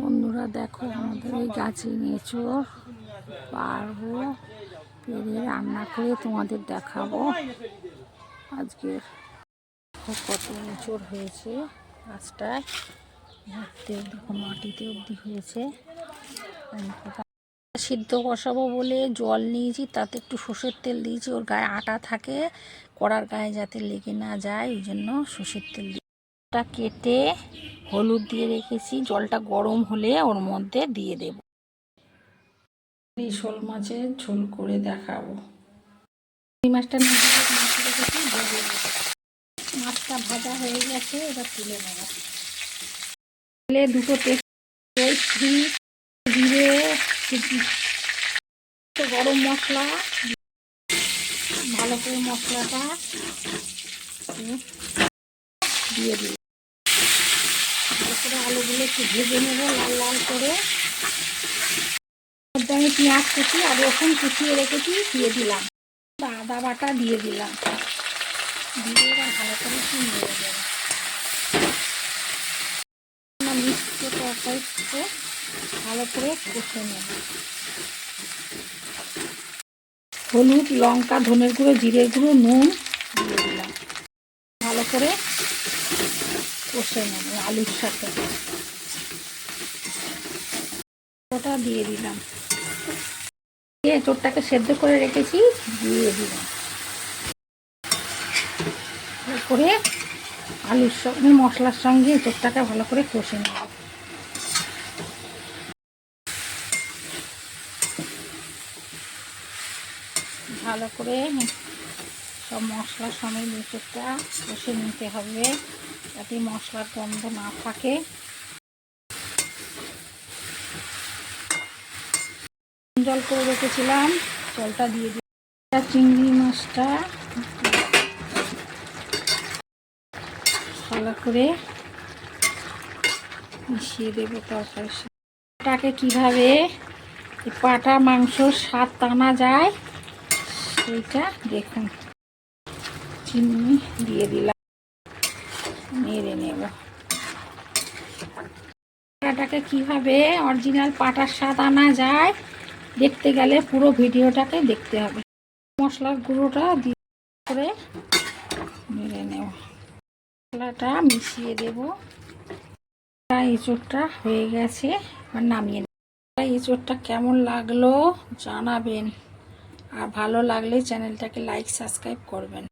বন্ধুরা দেখো আমাদের এই গাছে এঁচড় পারব। পেরে রান্না করে তোমাদের দেখাবো। আজকে কত এঁচড় হয়েছে গাছটায়। ধরতে দেখো, মাটিতে অবধি হয়েছে। সিদ্ধ বসাবো বলে জল নিয়েছি, তাতে একটু সর্ষের তেল দিয়েছি। ওর গায়ে আটা থাকে, কড়ার গায়ে যাতে লেগে না যায়, ওই জন্য সর্ষের তেল দিই কেটে হলুদ দিয়ে রেখেছি, জলটা গরম হলে ওর মধ্যে দিয়ে দেব। এই শোল মাছের ঝোল করে দেখাবো। এই মাছটা। মাছটা ভাজা হয়ে গেছে, এবার তুলে নেব। তুলে দুটো তেল জিরে গরম মশলা, ভালো করে মশলাটা দিয়ে দিই করে আলুগুলো একটু ভেজে নেব লাল লাল করে। মধ্যে আমি পেঁয়াজ কুচি আর রসুন কুচিয়ে রেখেছি, দিয়ে দিলাম। আদা বাটা দিয়ে দিলাম। দিয়ে এবার ভালো করে মিক্সকে তরকারিতে ভালো করে কষে নেব। হলুদ, লঙ্কা, ধনের গুঁড়ো, জিরের গুঁড়ো, নুন দিয়ে দিলাম। ভালো করে কষে নেব আলুর সাথে। ওটা দিয়ে দিলাম। দিয়ে চোরটাকে সেদ্ধ করে রেখেছি, দিয়ে দিলাম। করে আলুর সঙ্গে মশলার সঙ্গে চোরটাকে ভালো করে কষে নেব। ভালো করে সব মশলার সময় এঁচোড়টা কষে নিতে হবে যাতে মশলার গন্ধ না থাকে। জল করে রেখেছিলাম, জলটা দিয়ে দিই চিংড়ি মাছটা ভালো করে মিশিয়ে দেবো তরকারির সাথে কীভাবে পাটা মাংস স্বাদ টানা যায়, সেইটা দেখুন। চিনি দিয়ে দিলাম নেড়ে নেব পাটাকে কীভাবে অরিজিনাল পাটার স্বাদ আনা যায়, দেখতে গেলে পুরো ভিডিওটাকে দেখতে হবে। মশলার গুঁড়োটা দিয়ে করে নেব। মশলাটা মিশিয়ে দেব। এঁচোড়টা হয়ে গেছে, এবার নামিয়ে নেব। এঁচোড়টা কেমন লাগল জানাবেন। আর ভালো লাগলে চ্যানেলটাকে লাইক সাবস্ক্রাইব করবেন।